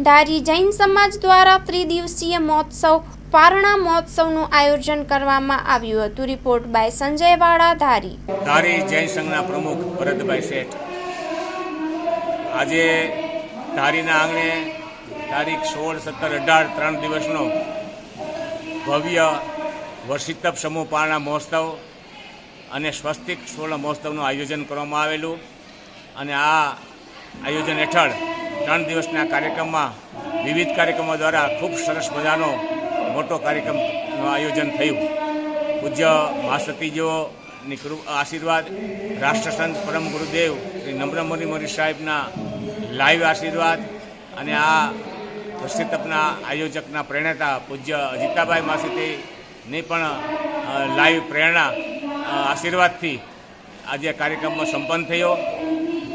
ધારી જૈન સમાજ દ્વારા ત્રિદિવસીય મહોત્સવ, પારણા મહોત્સવનું આયોજન કરવામાં આવ્યું હતું. રિપોર્ટ બાય સંજય વાળા, ધારી. ધારી જૈન સંઘના પ્રમુખ ભરતભાઈ શેઠ. આજે ધારીના આંગણે તારીખ સોળ, સત્તર, અઢાર, ત્રણ દિવસનો ભવ્ય વર્ષિતપ સમૂહ પારણા મહોત્સવ અને સ્વસ્તિક સોળ મહોત્સવનું આયોજન કરવામાં આવેલું. અને આ આયોજન હેઠળ ત્રણ દિવસના કાર્યક્રમમાં, વિવિધ કાર્યક્રમો દ્વારા ખૂબ સરસ મજાનો મોટો કાર્યક્રમનું આયોજન થયું. પૂજ્ય મહાસતીજીઓની આશીર્વાદ, રાષ્ટ્રસંત પરમ ગુરુદેવ શ્રી નમ્ર મુનિ મોરી સાહેબના લાઈવ આશીર્વાદ અને આ વર્ષિતપના આયોજકના પ્રેરણાતા પૂજ્ય અજીતાભાઈ માસીતીની પણ લાઈવ પ્રેરણા આશીર્વાદથી આજે કાર્યક્રમમાં સંપન્ન થયો.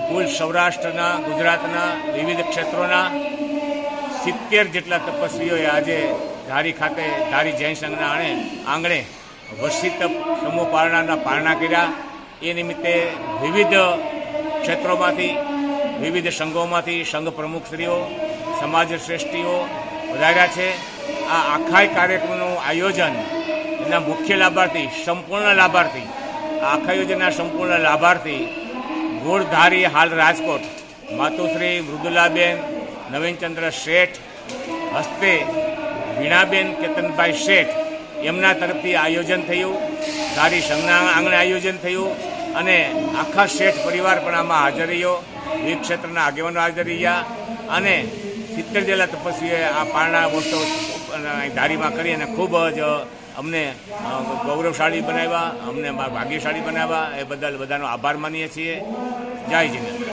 કુલ સૌરાષ્ટ્રના, ગુજરાતના, વિવિધ ક્ષેત્રોના સિત્તેર જેટલા તપસ્વીઓએ આજે ધારી ખાતે, ધારી જૈન સંઘના આણે આંગણે વસિત સમૂહ પારણાના પારણા કર્યા. એ નિમિત્તે વિવિધ ક્ષેત્રોમાંથી, વિવિધ સંઘોમાંથી સંઘ પ્રમુખશ્રીઓ, સમાજ શ્રેષ્ઠીઓ વધાર્યા છે. આ આખાય કાર્યક્રમનું આયોજન એના મુખ્ય લાભાર્થી, સંપૂર્ણ લાભાર્થી, આ આખા યોજના સંપૂર્ણ લાભાર્થી ગુણધારી હાલ રાજકોટ. માતુશ્રી મૃદુલાબેન, નવીનચંદ્ર શેઠ, હસ્તે વીણાબેન, કેતનભાઈ શેઠ એમના તરફથી આયોજન થયું. ધારી સંજ્ઞા આંગણે આયોજન થયું અને આખા શેઠ પરિવાર પણ આમાં હાજર રહ્યો. વિવિધ ક્ષેત્રના આગેવાનો હાજર રહ્યા અને સિત્તેર જેટલા તપસ્વીએ આ પારણા મહોત્સવ ધારીમાં કરી અને ખૂબ જ અમને ગૌરવશાળી બનાવ્યા અમને ભાગ્યશાળી બનાવ્યા. એ બદલ બધાનો આભાર માનીએ છીએ. જય જીનેન્દ્ર